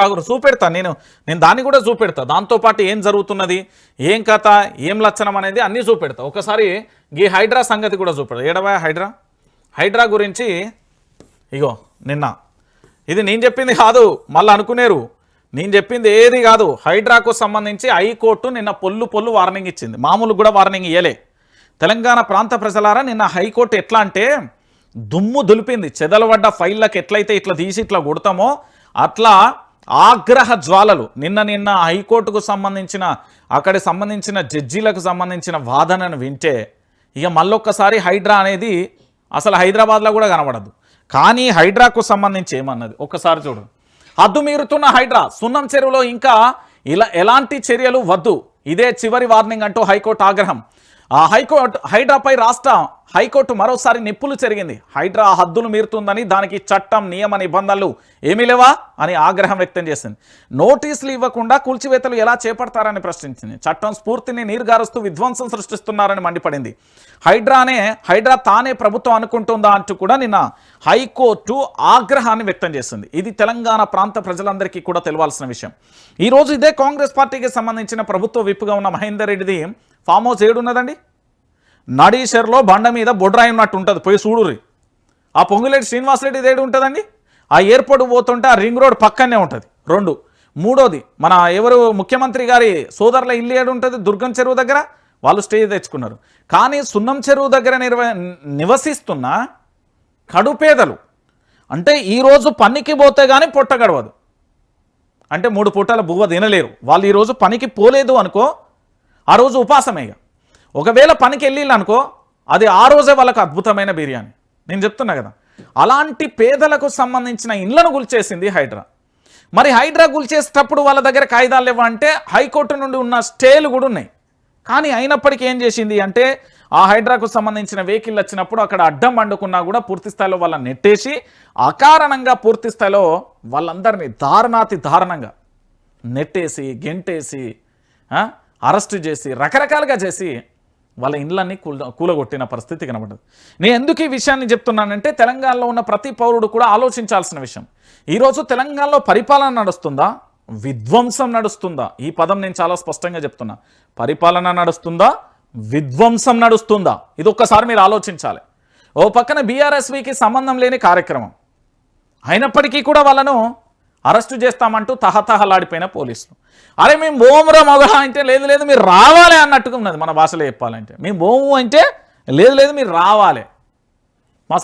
చూపెడతా. నేను నేను దాన్ని కూడా చూపెడతా. దాంతోపాటు ఏం జరుగుతున్నది? ఏం కథ? ఏం లక్షణం అనేది అన్నీ చూపెడతా. ఒకసారి ఈ హైడ్రా సంగతి కూడా చూపెడతా. ఏడవా హైడ్రా? హైడ్రా గురించి ఇగో నిన్న. ఇది నేను చెప్పింది కాదు మళ్ళీ అనుకునేరు. నేను చెప్పింది ఏది కాదు. హైడ్రాకు సంబంధించి హైకోర్టు నిన్న పొల్లు పొల్లు వార్నింగ్ ఇచ్చింది. మామూలు కూడా వార్నింగ్ ఇయ్యలే. తెలంగాణ ప్రాంత ప్రజలారా నిన్న హైకోర్టు ఎట్లా అంటే దుమ్ము దులిపింది. చెదలబడ్డ ఫైళ్ళకి ఎట్లయితే ఇట్లా తీసి ఇట్లా కొడతామో అట్లా ఆగ్రహ జ్వాలలు. నిన్న నిన్న హైకోర్టుకు సంబంధించిన అక్కడి సంబంధించిన జడ్జీలకు సంబంధించిన వాదనను వింటే ఇక మళ్ళొక్కసారి హైడ్రా అనేది అసలు హైదరాబాద్లో కూడా కనబడదు. కానీ హైడ్రాకు సంబంధించి ఏమన్నది? ఒక్కసారి చూడు. హద్దు మీరుతున్న హైడ్రా సున్నం చెరువులో ఇంకా ఇలా ఎలాంటి చర్యలు వద్దు. ఇదే చివరి వార్నింగ్ అంటూ హైకోర్టు ఆగ్రహం. ఆ హైకోర్టు హైడ్రాపై రాష్ట్ర హైకోర్టు మరోసారి నిప్పులు చెరిగింది. హైడ్రా హద్దులు మీరుతుందని దానికి చట్టం నియమ నిబంధనలు ఏమీ లేవా అని ఆగ్రహం వ్యక్తం చేసింది. నోటీసులు ఇవ్వకుండా కూల్చివేతలు ఎలా చేపడతారని ప్రశ్నించింది. చట్టం స్ఫూర్తిని నీరుగారుస్తూ విధ్వంసం సృష్టిస్తున్నారని మండిపడింది. హైడ్రానే హైడ్రా తానే ప్రభుత్వం అనుకుంటుందా అంటూ కూడా నిన్న హైకోర్టు ఆగ్రహాన్ని వ్యక్తం చేసింది. ఇది తెలంగాణ ప్రాంత ప్రజలందరికీ కూడా తెలియాల్సిన విషయం. ఈరోజు ఇదే కాంగ్రెస్ పార్టీకి సంబంధించిన ప్రభుత్వ విప్పుగా ఉన్న మహేందర్ రెడ్డిది ఫామ్ హౌస్ ఏడున్నదండి నడీషర్లో బండ మీద బొడ్రాయి ఉన్నట్టు ఉంటుంది. పోయి చూడుర్రి. ఆ పొంగులేటి శ్రీనివాసరెడ్డి ఏడు ఉంటుందండి? ఆ ఎయిర్పోర్ట్ పోతుంటే ఆ రింగ్ రోడ్ పక్కనే ఉంటుంది. రెండు. మూడోది మన ఎవరు ముఖ్యమంత్రి గారి సోదరుల ఇల్లు ఏడు ఉంటుంది? దుర్గం చెరువు దగ్గర? వాళ్ళు స్టే తెచ్చుకున్నారు. కానీ సున్నం చెరువు దగ్గర నిర్వ నివసిస్తున్న కడుపేదలు అంటే ఈరోజు పనికి పోతే కానీ పొట్ట గడవదు. అంటే మూడు పూటల బువ్వ తినలేరు. వాళ్ళు ఈరోజు పనికి పోలేదు అనుకో ఆ రోజు ఉపాసమేగా ఇక. ఒకవేళ పనికి వెళ్ళిళ్ళు అనుకో అది ఆ రోజే వాళ్ళకు అద్భుతమైన బిర్యానీ. నేను చెప్తున్నా కదా. అలాంటి పేదలకు సంబంధించిన ఇండ్లను గుల్చేసింది హైడ్రా. మరి హైడ్రా గుల్చేసేటప్పుడు వాళ్ళ దగ్గర కాయిదాలు లేవా అంటే హైకోర్టు నుండి ఉన్న స్టేలు కూడా ఉన్నాయి. కానీ అయినప్పటికీ ఏం చేసింది అంటే ఆ హైడ్రాకు సంబంధించిన వెహికల్ వచ్చినప్పుడు అక్కడ అడ్డం వండుకున్నా కూడా పూర్తి స్థాయిలో వాళ్ళని నెట్టేసి అకారణంగా పూర్తి స్థాయిలో వాళ్ళందరినీ దారుణాతి దారుణంగా నెట్టేసి గెంటేసి అరెస్టు చేసి రకరకాలుగా చేసి వాళ్ళ ఇండ్లన్నీ కూల కూలగొట్టిన పరిస్థితి కనబడదు నేను ఎందుకు ఈ విషయాన్ని చెప్తున్నానంటే తెలంగాణలో ఉన్న ప్రతి పౌరుడు కూడా ఆలోచించాల్సిన విషయం. ఈరోజు తెలంగాణలో పరిపాలన నడుస్తుందా? విధ్వంసం నడుస్తుందా? ఈ పదం నేను చాలా స్పష్టంగా చెప్తున్నా. పరిపాలన నడుస్తుందా? విధ్వంసం నడుస్తుందా? ఇది ఒక్కసారి మీరు ఆలోచించాలి. ఓ పక్కన బీఆర్ఎస్వికి సంబంధం లేని కార్యక్రమం. అయినప్పటికీ కూడా వాళ్ళను అరెస్టు చేస్తామంటూ తహతహలాడిపోయిన పోలీసులు. అరే మేము బోమురా మగ అంటే లేదు లేదు మీరు రావాలి అన్నట్టుగా ఉన్నది మన భాషలో చెప్పాలంటే. మేము బోము అంటే లేదు లేదు మీరు రావాలి.